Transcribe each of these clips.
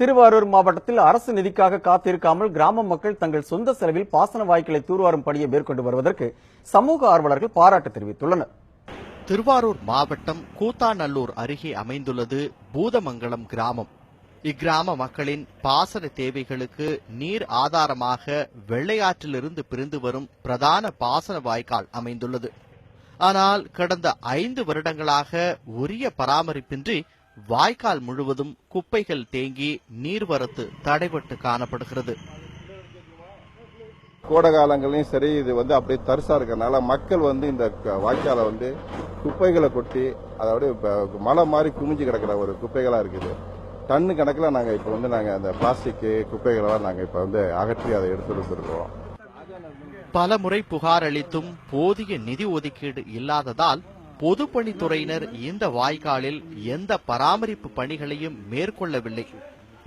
திருவாரூர் மாவட்டத்தில் அரசு நிதிக்காக காத்திருக்காமல் கிராம மக்கள் தங்கள் சொந்த செலவில் பாசன வாய்க்காலை தூர்வாரும் பணியை மேற்கொண்டு வருவதற்கு சமூக ஆர்வலர்கள் பாராட்டு தெரிவித்துள்ளனர். திருவாரூர் மாவட்டம் கூத்தாநல்லூர் அருகே அமைந்துள்ளது பூதமங்கலம் கிராமம். இக்கிராம மக்களின் பாசன தேவைகளுக்கு நீர் ஆதாரமாக வெள்ளையாற்றிலிருந்து பிரிந்து வரும் பிரதான பாசன வாய்க்கால் அமைந்துள்ளது. ஆனால் கடந்த ஐந்து வருடங்களாக உரிய பராமரிப்பின்றி வாய்க்கால் முழுவதும் குப்பைகள் தேங்கி நீர்வரத்து தடைபட்டு காணப்படுகிறது. கோடை காலங்களையும் சரி இது வந்து அப்படியே தரிசா இருக்கறனால மக்கள் வந்து இந்த வாய்க்காலை வந்து குப்பைகளை கொட்டி அதாவது மலை மாதிரி குமிஞ்சு கிடக்கிற ஒரு குப்பைகளா இருக்குது. டன்னு கணக்கில் நாங்கள் இப்போ வந்து நாங்கள் அந்த பிளாஸ்டிக் குப்பைகளெல்லாம் நாங்கள் இப்போ வந்து அகற்றி அதை எடுத்து வந்துருக்கோம். பல முறை புகார் அளித்தும் போதிய நிதி ஒதுக்கீடு இல்லாததால் பொதுப்பணித்துறையினர் இந்த வாய்க்காலில் எந்த பராமரிப்பு பணிகளையும் மேற்கொள்ளவில்லை.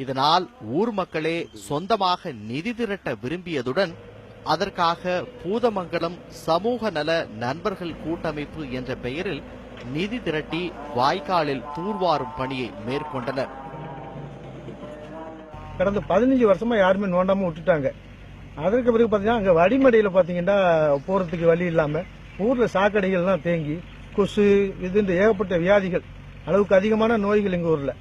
இதனால் ஊர் மக்களே சொந்தமாக நிதி திரட்ட விரும்பியதுடன் அதற்காக பூதமங்கலம் சமூக நல நண்பர்கள் கூட்டமைப்பு என்ற பெயரில் நிதி திரட்டி வாய்க்காலில் தூர்வாரும் பணியை மேற்கொண்டனர். கடந்த பதினஞ்சு வருஷமா யாருமே நோண்டாம விட்டுட்டாங்க. அதற்கு பிறகு பாத்தீங்கன்னா அங்க வடிமடையில பாத்தீங்கன்னா போறதுக்கு வழி இல்லாம ஊர்ல சாக்கடைகள்லாம் தேங்கி கொசு இதுன்ற ஏகப்பட்ட வியாதிகள். அளவுக்கு அதிகமான நோய்கள் எங்கள் ஊரில்.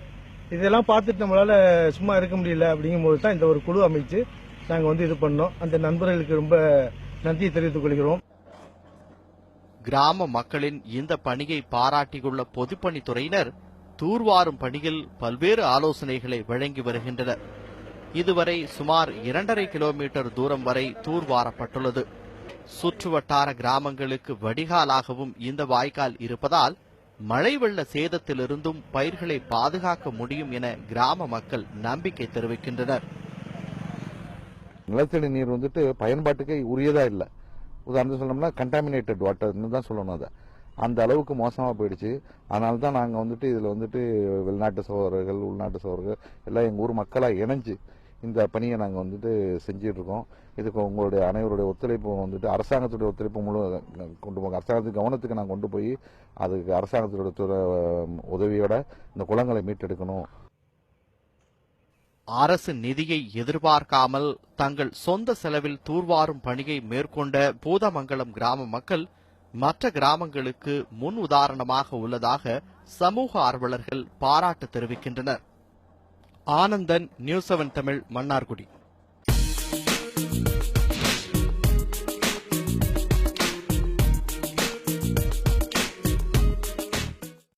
இதெல்லாம் பார்த்துட்டு நம்மளால சும்மா இருக்க முடியல அப்படிங்கும்போது தான் இந்த ஒரு குழு அமைச்சு நாங்கள் வந்து இது பண்ணோம். அந்த நண்பர்களுக்கு ரொம்ப நன்றி தெரிவித்துக் கொள்கிறோம். கிராம மக்களின் இந்த பணியை பாராட்டியுள்ள பொதுப்பணித்துறையினர் தூர்வாரும் பணியில் பல்வேறு ஆலோசனைகளை வழங்கி வருகின்றனர். இதுவரை சுமார் இரண்டரை கிலோமீட்டர் தூரம் வரை தூர்வாரப்பட்டுள்ளது. சுற்றுவட்டார கிராமங்களுக்கு வடிகாலாகவும் இந்த வாய்க்கால் இருப்பதால் மழை வெள்ள சேதத்திலிருந்தும் பயிர்களை பாதுகாக்க முடியும் என கிராம மக்கள் நம்பிக்கை தெரிவிக்கின்றனர். நிலத்தடி நீர் வந்துட்டு பயன்பாட்டுக்கே உரியதா இல்லை. உதாரணத்துக்கு சொல்லணும்னா கண்டாமினேட்டட் வாட்டர்னு தான் சொல்லணும் அதை. அந்த அளவுக்கு மோசமாக போயிடுச்சு. அதனால தான் நாங்கள் வந்துட்டு இதில் வந்துட்டு வெளிநாட்டு சோழர்கள் உள்நாட்டு சோழர்கள் எல்லாம் எங்கள் ஊர் மக்களாக இணைஞ்சு இந்த பணியை நாங்கள் வந்துட்டு செஞ்சுட்டு இருக்கோம் இதுக்கு உங்களுடைய அனைவருடைய ஒத்துழைப்பு வந்துட்டு அரசாங்கத்துடைய ஒத்துழைப்பு முழு கொண்டு போங்க. அரசாங்கத்துக்கு கவனத்துக்கு நான் கொண்டு போய் அதுக்கு அரசாங்கத்தோட துறை உதவியோட இந்த குளங்களை மீட்டெடுக்கணும். அரசு நிதியை எதிர்பார்க்காமல் தங்கள் சொந்த செலவில் தூர்வாரும் பணியை மேற்கொண்ட பூதமங்கலம் கிராம மக்கள் மற்ற கிராமங்களுக்கு முன் உதாரணமாக உள்ளதாக சமூக ஆர்வலர்கள் பாராட்டு தெரிவிக்கின்றனர். Anandan news seven Tamil Mannargudi.